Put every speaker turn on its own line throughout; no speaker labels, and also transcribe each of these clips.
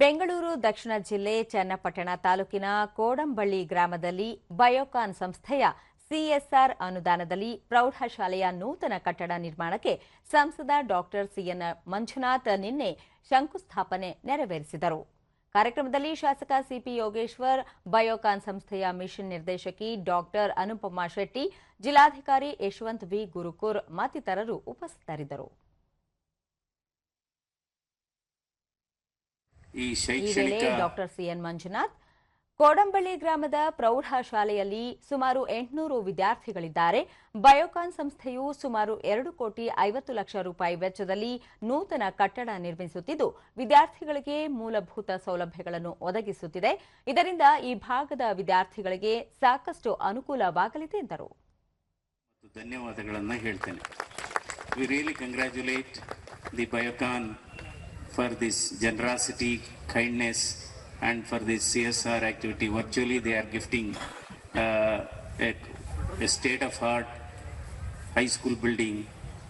ಬೆಂಗಳೂರು, ದಕ್ಷಿಣ ಜಿಲ್ಲೆ, ಚನ್ನಪಟ್ಟಣ ತಾಲೂಕಿನ ಕೋಡಂಬಳ್ಳಿ ಗ್ರಾಮದಲ್ಲಿ ಬಯೋಕಾನ್ ಸಂಸ್ಥೆಯ ಸಿಎಸ್ಆರ್ ಅನುದಾನದಲ್ಲಿ ಪ್ರೌಢಶಾಲೆಯ ನೂತನ ಕಟ್ಟಡ ನಿರ್ಮಾಣಕ್ಕೆ ಸಂಸದ ಡಾಕ್ಟರ್ ಸಿಎನ್ ಮಂಜುನಾಥ್ ನಿನ್ನೆ ಶಂಕುಸ್ಥಾಪನೆ ನೆರವೇರಿಸಿದರು. ಕಾರ್ಯಕ್ರಮದಲ್ಲಿ ಶಾಸಕ ಸಿಪಿ ಯೋಗೇಶ್ವರ್, ಬಯೋಕಾನ್ ಸಂಸ್ಥೆಯ ಮಿಷನ್ ನಿರ್ದೇಶಕಿ ಡಾಕ್ಟರ್ ಅನುಪಮಾ ಶೆಟ್ಟಿ, ಜಿಲ್ಲಾಧಿಕಾರಿ ಯಶವಂತ್ ವಿ. ಗುರುಕೂರ್ ಮತ್ತಿತರರು ಉಪಸ್ಥಿತರಿದ್ದರು.
ಈ ಶೈಕ್ಷಣಿಕ
ಡಾಕ್ಟರ್ ಸಿಎನ್ ಮಂಜುನಾಥ್ ಕೋಡಂಬಳ್ಳಿ ಗ್ರಾಮದ ಪ್ರೌಢಶಾಲೆಯಲ್ಲಿ ಸುಮಾರು ಎಂಟುನೂರು ವಿದ್ಯಾರ್ಥಿಗಳಿದ್ದಾರೆ. ಬಯೋಕಾನ್ ಸಂಸ್ಥೆಯು ಸುಮಾರು ಎರಡು ಕೋಟಿ ಐವತ್ತು ಲಕ್ಷ ರೂಪಾಯಿ ವೆಚ್ಚದಲ್ಲಿ ನೂತನ ಕಟ್ಟಡ ನಿರ್ಮಿಸುತ್ತಿದ್ದು ವಿದ್ಯಾರ್ಥಿಗಳಿಗೆ ಮೂಲಭೂತ ಸೌಲಭ್ಯಗಳನ್ನು ಒದಗಿಸುತ್ತಿದೆ. ಇದರಿಂದ ಈ ಭಾಗದ ವಿದ್ಯಾರ್ಥಿಗಳಿಗೆ ಸಾಕಷ್ಟು ಅನುಕೂಲವಾಗಲಿದೆ ಎಂದರು.
ಧನ್ಯವಾದಗಳನ್ನು ಹೇಳ್ತೇನೆ. The Biocon for generosity, kindness, and for this CSR activity. Virtually, they are gifting uh, a, a state of art high school building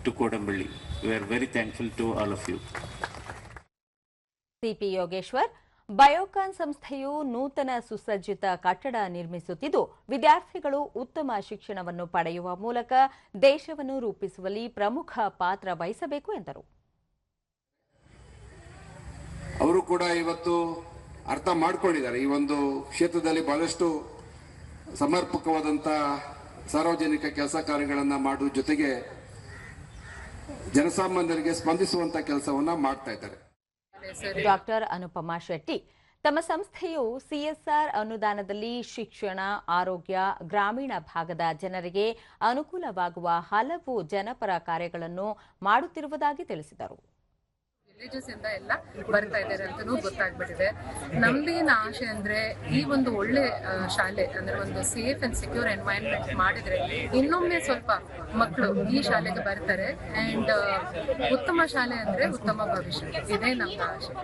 to Kodambali. We are very thankful to all of you.
C P Yogeshwar Biocon ಸಂಸ್ಥೆಯು ನೂತನ ಸುಸಜ್ಜಿತ ಕಟ್ಟಡ ನಿರ್ಮಿಸುತ್ತಿದ್ದು ವಿದ್ಯಾರ್ಥಿಗಳು ಉತ್ತಮ ಶಿಕ್ಷಣವನ್ನು ಪಡೆಯುವ ಮೂಲಕ ದೇಶವನ್ನು ರೂಪಿಸುವಲ್ಲಿ ಪ್ರಮುಖ ಪಾತ್ರ ವಹಿಸಬೇಕು ಎಂದರು
ಕೂಡ ಇವತ್ತು ಅರ್ಥ ಮಾಡ್ಕೊಂಡಿದ್ದಾರೆ. ಈ ಒಂದು ಕ್ಷೇತ್ರದಲ್ಲಿ ಬಹಳಷ್ಟು ಸಮರ್ಪಕವಾದಂಥ ಸಾರ್ವಜನಿಕ ಕೆಲಸ ಕಾರ್ಯಗಳನ್ನು ಮಾಡುವ ಜೊತೆಗೆ ಜನಸಾಮಾನ್ಯರಿಗೆ ಸ್ಪಂದಿಸುವಂತ ಕೆಲಸವನ್ನ ಮಾಡ್ತಾ ಇದ್ದಾರೆ.
ಡಾಕ್ಟರ್ ಅನುಪಮಾ ಶೆಟ್ಟಿ, ತಮ್ಮ ಸಂಸ್ಥೆಯು ಸಿಎಸ್ಆರ್ ಅನುದಾನದಲ್ಲಿ ಶಿಕ್ಷಣ, ಆರೋಗ್ಯ, ಗ್ರಾಮೀಣ ಭಾಗದ ಜನರಿಗೆ ಅನುಕೂಲವಾಗುವ ಹಲವು ಜನಪರ ಕಾರ್ಯಗಳನ್ನು ಮಾಡುತ್ತಿರುವುದಾಗಿ ತಿಳಿಸಿದರು.
ವಿಲೇಜಸ್ ಇಂದ ಎಲ್ಲ ಬರ್ತಾ ಇದ್ದಾರೆ ಅಂತಾನೂ ಗೊತ್ತಾಗ್ಬಿಟ್ಟಿದೆ. ನಮ್ದೇನು ಆಶೆ ಅಂದ್ರೆ ಈ ಒಂದು ಒಳ್ಳೆ ಶಾಲೆ ಅಂದ್ರೆ ಒಂದು ಸೇಫ್ ಅಂಡ್ ಸೆಕ್ಯೂರ್ ಎನ್ವೈರನ್ಮೆಂಟ್ ಮಾಡಿದ್ರೆ ಇನ್ನೊಮ್ಮೆ ಸ್ವಲ್ಪ ಮಕ್ಕಳು ಈ ಶಾಲೆಗೆ ಬರ್ತಾರೆ. ಅಂಡ್ ಉತ್ತಮ ಶಾಲೆ ಅಂದ್ರೆ ಉತ್ತಮ ಭವಿಷ್ಯ. ಇದೇ ನಮ್ಮ ಆಶೆ.